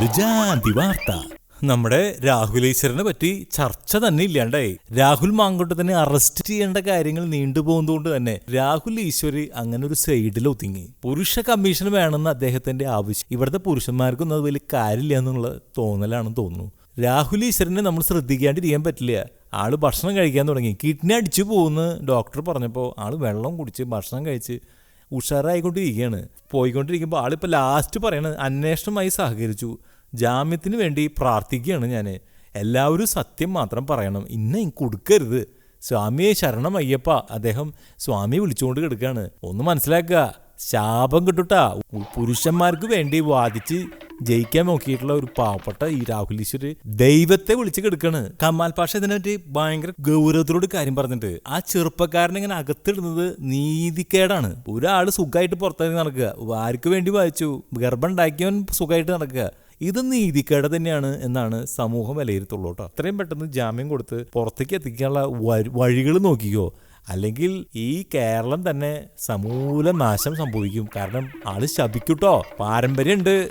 ഒരു വാർത്ത നമ്മുടെ രാഹുൽ ഈശ്വരനെ പറ്റി ചർച്ച തന്നെ ഇല്ലാണ്ടായി. രാഹുൽ മാങ്കോട്ടത്തിനെ അറസ്റ്റ് ചെയ്യേണ്ട കാര്യങ്ങൾ നീണ്ടുപോകുന്നതുകൊണ്ട് തന്നെ രാഹുൽ ഈശ്വരി അങ്ങനെ ഒരു സൈഡിൽ ഒതുങ്ങി. പുരുഷ കമ്മീഷൻ വേണമെന്ന് അദ്ദേഹത്തിന്റെ ആവശ്യം. ഇവിടുത്തെ പുരുഷന്മാർക്കൊന്നും അത് വലിയ കാര്യമില്ല എന്നുള്ള തോന്നലാണെന്ന് തോന്നുന്നു. രാഹുൽ ഈശ്വരനെ നമ്മൾ ശ്രദ്ധിക്കാണ്ടിരിക്കാൻ പറ്റില്ല. ആൾ ഭക്ഷണം കഴിക്കാൻ തുടങ്ങി. കിഡ്നി അടിച്ചു പോകുന്ന ഡോക്ടർ പറഞ്ഞപ്പോൾ ആൾ വെള്ളം കുടിച്ച് ഭക്ഷണം കഴിച്ച് ഉഷാറായിക്കൊണ്ടിരിക്കുകയാണ്. പോയിക്കൊണ്ടിരിക്കുമ്പോൾ ആളിപ്പോൾ ലാസ്റ്റ് പറയണത് അന്വേഷണമായി സഹകരിച്ചു. ജാമ്യത്തിന് വേണ്ടി പ്രാർത്ഥിക്കുകയാണ് ഞാൻ എല്ലാവരും സത്യം മാത്രം പറയണം. ഇന്ന കൊടുക്കരുത്. സ്വാമിയെ ശരണം അയ്യപ്പ അദ്ദേഹം സ്വാമിയെ വിളിച്ചുകൊണ്ട് കിടക്കുകയാണ് ഒന്ന് മനസ്സിലാക്കുക. ശാപം കിട്ടുട്ടാ. പുരുഷന്മാർക്ക് വേണ്ടി വാദിച്ച് ജയിക്കാൻ നോക്കിയിട്ടുള്ള ഒരു പാവപ്പെട്ട ഈ രാഹുൽ ഈശ്വര് ദൈവത്തെ വിളിച്ച് കെടുക്കാണ്. കമാൽ പാഷ ഇതിനെപ്പറ്റി ഭയങ്കര ഗൗരവത്തിലോട് കാര്യം പറഞ്ഞിട്ട് ആ ചെറുപ്പക്കാരനെ ഇങ്ങനെ അകത്തിടുന്നത് നീതിക്കേടാണ്. ഒരാൾ സുഖമായിട്ട് പുറത്തേക്ക് നടക്കുക. ആർക്ക് വേണ്ടി വായിച്ചു? ഗർഭം ഉണ്ടാക്കിയവൻ സുഖമായിട്ട് നടക്കുക. ഇത് നീതിക്കേട് തന്നെയാണ് എന്നാണ് സമൂഹം വിലയിരുത്തുള്ളൂ കേട്ടോ. അത്രയും പെട്ടെന്ന് ജാമ്യം കൊടുത്ത് പുറത്തേക്ക് എത്തിക്കാനുള്ള വഴികൾ നോക്കിക്കോ. അല്ലെങ്കിൽ ഈ കേരളം തന്നെ സമൂല നാശം സംഭവിക്കും. കാരണം ആൾ ശപിക്കൂട്ടോ പാരമ്പര്യമുണ്ട്.